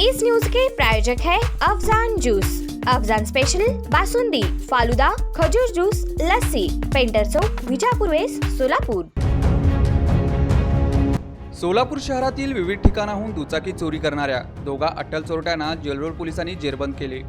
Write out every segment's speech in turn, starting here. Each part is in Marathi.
इस न्यूज के प्रायोजक है अफजान जूस। अफजान स्पेशल बासुंदी फालुदा खजूर जूस लस्सी पेंटर चौक विजापूर वेस सोलापूर। सोलापूर शहरातील विविध ठिकाणाहून दुचाकी चोरी करणाऱ्या दोघा अट्टल चोरट्यांना जेलरोड पोलिसांनी जेरबंद केले.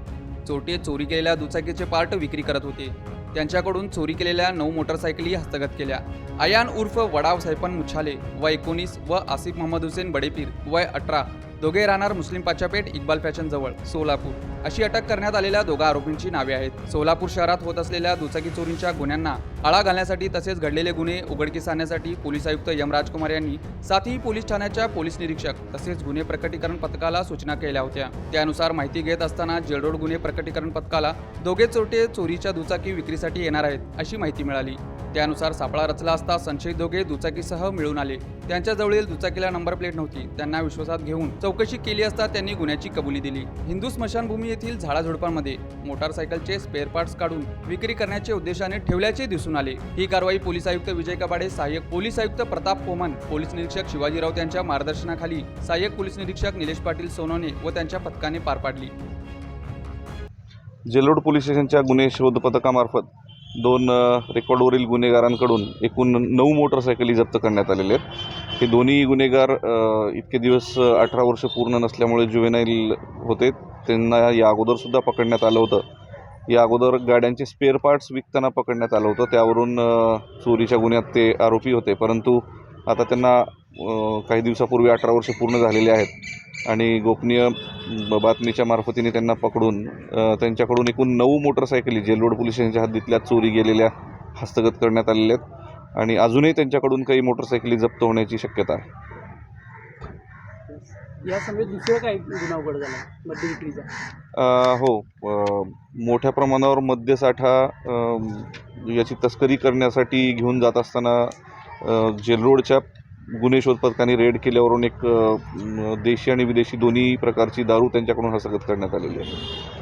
चोरटे चोरी केलेल्या दुचाकीचे पार्ट विक्री करत होते. त्यांच्याकडून चोरी केलेल्या नऊ मोटरसायकली हस्तगत केल्या. अयान उर्फ वडाव सैपन मुछाले वय एकोणीस व आसिफ मोहम्मद हुसेन बडेपीर वय अठरा दोघे राहणार मुस्लिम पाचापेठ इक्बाल फॅशन जवळ सोलापूर. अशी अटक करण्यात आलेल्या दोघा आरोपींची नावे आहेत. सोलापूर शहरात होत असलेल्या दुचाकी चोरींच्या गुन्ह्यांना आळा घालण्यासाठी तसेच घडलेले गुन्हे उघडकीस आणण्यासाठी पोलीस आयुक्त यम राजकुमार यांनी सातही पोलीस ठाण्याच्या पोलीस निरीक्षक तसेच गुन्हे प्रकटीकरण पथकाला सूचना केल्या होत्या. त्यानुसार माहिती घेत असताना जेलरोड गुन्हे प्रकटीकरण पथकाला दोघे चोरटे चोरीच्या दुचाकी विक्रीसाठी येणार आहेत अशी माहिती मिळाली. त्यानुसार सापळा रचला असता संशयित दोघे दुचाकीसह मिळून आले. त्यांच्याजवळील दुचाकीला नंबर प्लेट नव्हती. त्यांना विश्वासात घेऊन चौकशी केली असता त्यांनी गुन्ह्याची कबुली दिली. हिंदू स्मशानभूमी येथील झाडाझुडपांमध्ये मोटारसायकलचे स्पेअर पार्ट्स काढून विक्री करण्याच्या उद्देशाने ठेवल्याचे दिसून आले. ही कारवाई पोलीस आयुक्त विजय कबाडे सहाय्यक पोलीस आयुक्त प्रताप पोमन पोलीस निरीक्षक शिवाजी राऊत यांच्या मार्गदर्शनाखाली सहाय्यक पोलीस निरीक्षक निलेश पाटील सोनवणे व त्यांच्या पथकाने पार पाडली. जेलोड पोलीस स्टेशनच्या गुन्हे शोध पथकामार्फत दोन रेकॉर्डवरील गुन्हेगारांकडून एकूण नऊ मोटरसायकली जप्त करण्यात आलेले आहेत. हे दोन्ही गुन्हेगार इतके दिवस अठरा वर्ष पूर्ण नसल्यामुळे जुवेनाईल होते. त्यांना या अगोदरसुद्धा पकडण्यात आलं होतं. या अगोदर गाड्यांचे स्पेअर पार्ट्स विकताना पकडण्यात आलं होतं. त्यावरून चोरीच्या गुन्ह्यात ते आरोपी होते. परंतु आता त्यांना काही दिवसापूर्वी अठरा वर्ष पूर्ण झालेले आहेत. आणि गोपनीय ब- बातमीच्या मार्फतीने त्यांना पकडून त्यांच्याकडून एकूण नऊ मोटरसायकली जेलरोड पोलीस स्टेशनच्या हद्दीतल्या चोरी गेलेल्या हस्तगत करण्यात आलेल्या आहेत आणि अजूनही त्यांच्याकडून काही मोटरसायकली जप्त होण्याची शक्यता आहे. काय गुन्हा हो मोठ्या प्रमाणावर मद्यसाठा याची तस्करी करण्यासाठी घेऊन जात असताना अ, जेलरोडच्या गुन्हे शोध पथकाने रेड केल्यावरून एक देशी आणि विदेशी दोन्ही प्रकारची दारू त्यांच्याकडून हस्तगत करण्यात आलेली आहे.